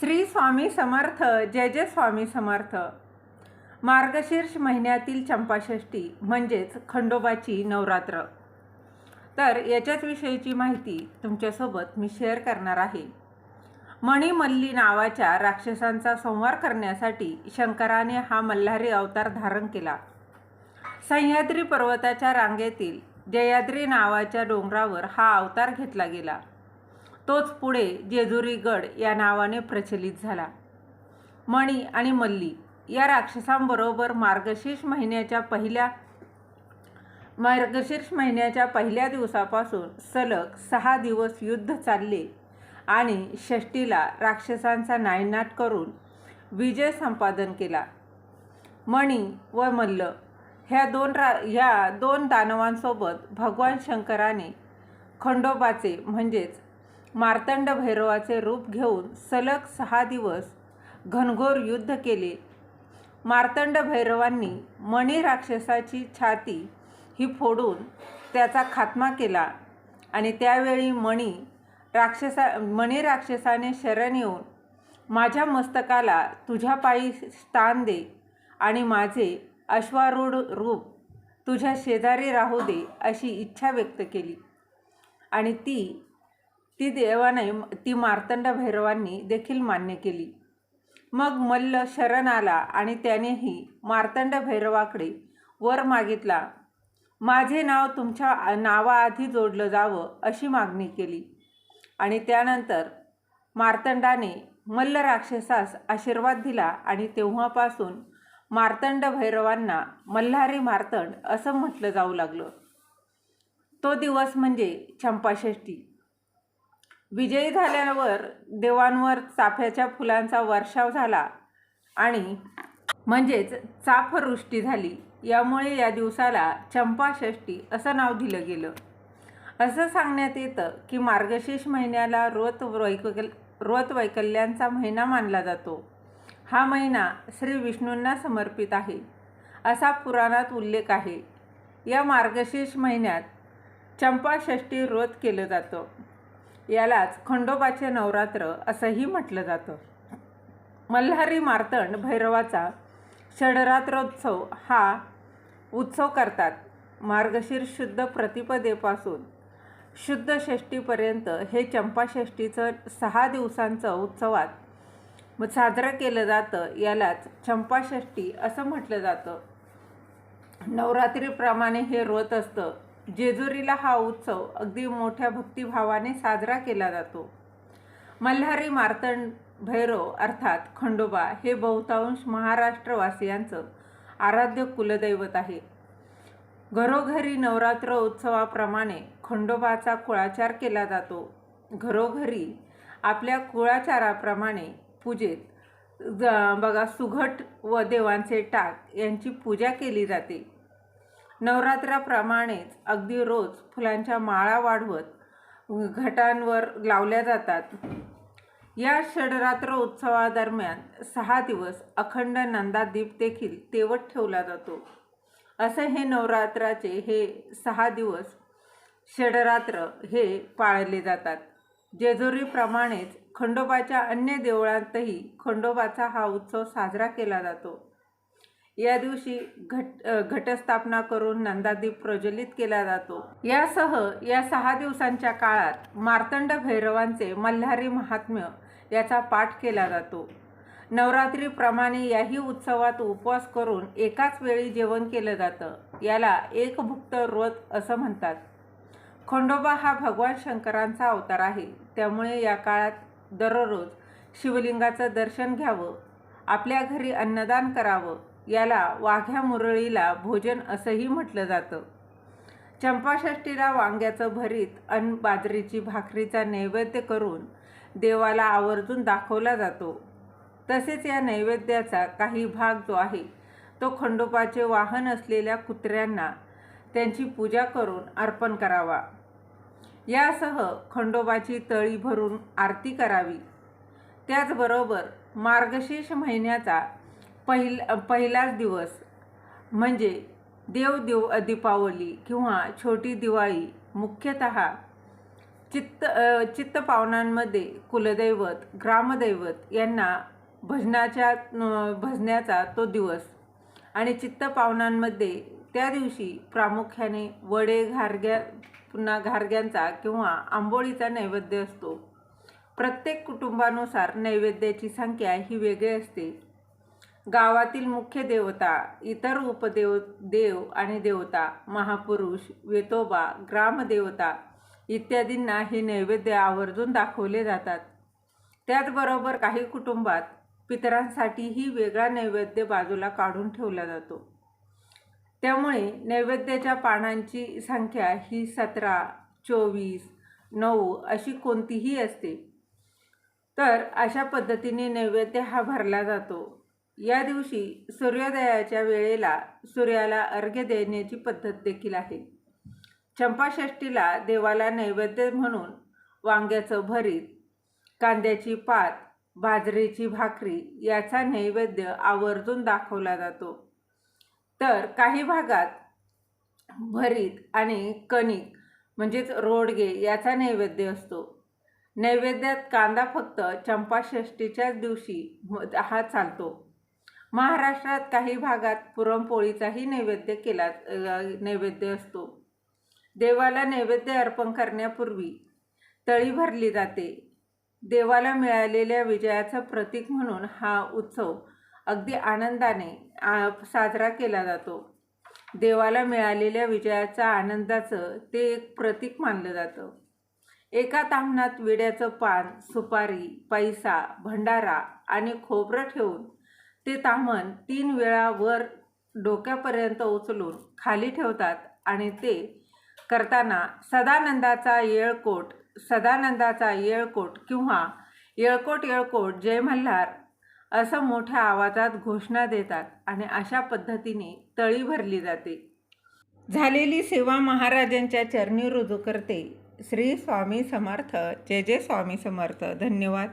श्री स्वामी समर्थ जय जय स्वामी समर्थ. मार्गशीर्ष महिन्यातील चंपाषष्ठी म्हणजेच खंडोबाची नवरात्र. तर याच्याच विषयीची माहिती तुमच्यासोबत मी शेअर करणार आहे. मणिमल्ली नावाच्या राक्षसांचा संहार करण्यासाठी शंकराने हा मल्हारी अवतार धारण केला. सह्याद्री पर्वताच्या रांगेतील जयाद्री नावाच्या डोंगरावर हा अवतार घेतला गेला. तोच पुढे जेजुरी गड या नावाने प्रचलित झाला. मणी आणि मल्ली या राक्षसांबरोबर मार्गशीर्ष महिन्याच्या पहिल्या मार्गशीर्ष महिन्याच्या पहिल्या दिवसापासून सलग सहा दिवस युद्ध चालले आणि षष्टीला राक्षसांचा नायनाट करून विजय संपादन केला. मणी व मल्ल ह्या दोन रा ह्या दोन दानवांसोबत भगवान शंकराने खंडोबाचे म्हणजेच मार्तंड भैरवाचे रूप घेऊन सलग सहा दिवस घनघोर युद्ध केले. मार्तंड भैरवांनी मणी राक्षसाची छाती ही फोडून त्याचा खात्मा केला आणि त्यावेळी मणी राक्षसा मणी राक्षसाने शरण येऊन माझ्या मस्तकाला तुझ्या पायी स्थान दे आणि माझे अश्वारूढ रूप तुझ्या शेजारी राहू दे अशी इच्छा व्यक्त केली. आणि ती ती देवाने ती मार्तंड भैरवांनी देखील मान्य केली. मग मल्ल शरण आला आणि त्यानेही मार्तंड भैरवाकडे वर मागितला. माझे नाव तुमच्या नावाआधी जोडलं जावं अशी मागणी केली. आणि त्यानंतर मार्तंडाने मल्ल राक्षसास आशीर्वाद दिला आणि तेव्हापासून मार्तंड भैरवांना मल्हारी मार्तंड असं म्हटलं जाऊ लागलं. तो दिवस म्हणजे चंपाषष्ठी. विजयी झाल्यावर देवांवर चाफ्याच्या फुलांचा वर्षाव झाला आणि म्हणजेच चाफवृष्टी झाली. यामुळे या दिवसाला चंपाषष्ठी असं नाव दिलं गेलं. असं सांगण्यात येतं की मार्गशीर्ष महिन्याला रोत वैकल रोत वैकल्यांचा महिना मानला जातो. हा महिना श्री विष्णूंना समर्पित आहे. असा पुराणात उल्लेख आहे. या मार्गशीर्ष महिन्यात चंपाषष्ठी व्रत केलं जातं. यालाच खंडोबाचे नवरात्र असंही म्हटलं जातं. मल्हारी मार्तंड भैरवाचा षडरात्रोत्सव हा उत्सव करतात. मार्गशीर्ष शुद्ध प्रतिपदेपासून शुद्ध षष्टीपर्यंत हे चंपाषष्टीचं सहा दिवसांचं उत्सवात साजरं केलं जातं. यालाच चंपाषष्टी असं म्हटलं जातं. नवरात्रीप्रमाणे हे व्रत असतं. जेजुरीला हा उत्सव अगदी मोठ्या भक्तिभावाने साजरा केला जातो. मल्हारी मार्तंड भैरव अर्थात खंडोबा हे बहुतांश महाराष्ट्रवासियांचं आराध्य कुलदैवत आहे. घरोघरी नवरात्र उत्सवाप्रमाणे खंडोबाचा कुळाचार केला जातो. घरोघरी आपल्या कुळाचाराप्रमाणे पूजेत बघा सुघट व देवांचे टाक यांची पूजा केली जाते. नवरात्राप्रमाणेच अगदी रोज फुलांच्या माळा वाढवत घटांवर लावल्या जातात. या षडरात्र उत्सवादरम्यान सहा दिवस अखंड नंदादीप देखील तेवत ठेवला जातो. असं हे नवरात्राचे हे सहा दिवस षडरात्र हे पाळले जातात. जेजुरीप्रमाणेच खंडोबाच्या अन्य देवळांतही खंडोबाचा हा उत्सव साजरा केला जातो. या दिवशी घट घटस्थापना करून नंदादीप प्रज्वलित केला जातो. यासह या सहा दिवसांच्या काळात मार्तंड भैरवांचे मल्हारी महात्म्य याचा पाठ केला जातो. नवरात्रीप्रमाणे याही उत्सवात उपवास करून एकाच वेळी जेवण केलं जातं. याला एकभुक्त व्रत असं म्हणतात. खंडोबा हा भगवान शंकरांचा अवतार आहे. त्यामुळे या काळात दररोज शिवलिंगाचं दर्शन घ्यावं आपल्या घरी अन्नदान करावं याला वाघ्या मुरळीला भोजन असंही म्हटलं जातं. चंपाषष्टीला वांग्याचं भरीत अन्न बाजरीची भाकरीचा नैवेद्य करून देवाला आवर्जून दाखवला जातो. तसेच या नैवेद्याचा काही भाग जो आहे तो खंडोबाचे वाहन असलेल्या कुत्र्यांना त्यांची पूजा करून अर्पण करावा. यासह खंडोबाची तळी भरून आरती करावी. त्याचबरोबर मार्गशीर्ष महिन्याचा पहिल पहिलाच दिवस म्हणजे देव दिव दीपावली किंवा छोटी दिवाळी मुख्यतः चित्त चित्त पावनांमध्ये कुलदैवत ग्रामदैवत यांना भजनाच्या भजण्याचा तो दिवस. आणि चित्त पावनांमध्ये त्या दिवशी प्रामुख्याने वडे घारग्या पुन्हा घारग्यांचा किंवा आंबोळीचा नैवेद्य असतो. प्रत्येक कुटुंबानुसार नैवेद्याची संख्या ही वेगळी असते. गावातील मुख्य देवता इतर उपदेव देव आणि देवता महापुरुष वेतोबा ग्रामदेवता इत्यादींना हे नैवेद्य आवर्जून दाखवले जातात. त्याचबरोबर काही कुटुंबात पितरांसाठीही वेगळा नैवेद्य बाजूला काढून ठेवला जातो. त्यामुळे नैवेद्याच्या पानांची संख्या ही सतरा चोवीस नऊ अशी कोणतीही असते. तर अशा पद्धतीने नैवेद्य हा भरला जातो. या दिवशी सूर्योदयाच्या वेळेला सूर्याला अर्घ्य देण्याची पद्धत देखील आहे. चंपाषष्टीला देवाला नैवेद्य म्हणून वांग्याचं भरीत कांद्याची पात बाजरीची भाकरी याचा नैवेद्य आवर्जून दाखवला जातो. तर काही भागात भरीत आणि कणिक म्हणजेच रोडगे याचा नैवेद्य असतो. नैवेद्यात कांदा फक्त चंपाषष्टीच्याच दिवशी हा चालतो. महाराष्ट्रात काही भागात पुरणपोळीचाही नैवेद्य केला नैवेद्य असतो. देवाला नैवेद्य अर्पण करण्यापूर्वी तळी भरली जाते. देवाला मिळालेल्या विजयाचं प्रतीक म्हणून हा उत्सव अगदी आनंदाने आ, साजरा केला जातो. देवाला मिळालेल्या विजयाचा आनंदाचं ते एक प्रतीक मानलं जातं. एका तांबणात विड्याचं पान सुपारी पैसा भंडारा आणि खोबरं ठेवून ते ताम्हण तीन वेळा वर डोक्यापर्यंत उचलून खाली ठेवतात आणि ते करताना सदानंदाचा येळकोट सदानंदाचा येळकोट किंवा येळकोट येळकोट जय मल्हार असं मोठ्या आवाजात घोषणा देतात आणि अशा पद्धतीने तळी भरली जाते. झालेली सेवा महाराजांच्या चरणी रुजू करते. श्री स्वामी समर्थ. जय जय स्वामी समर्थ. धन्यवाद.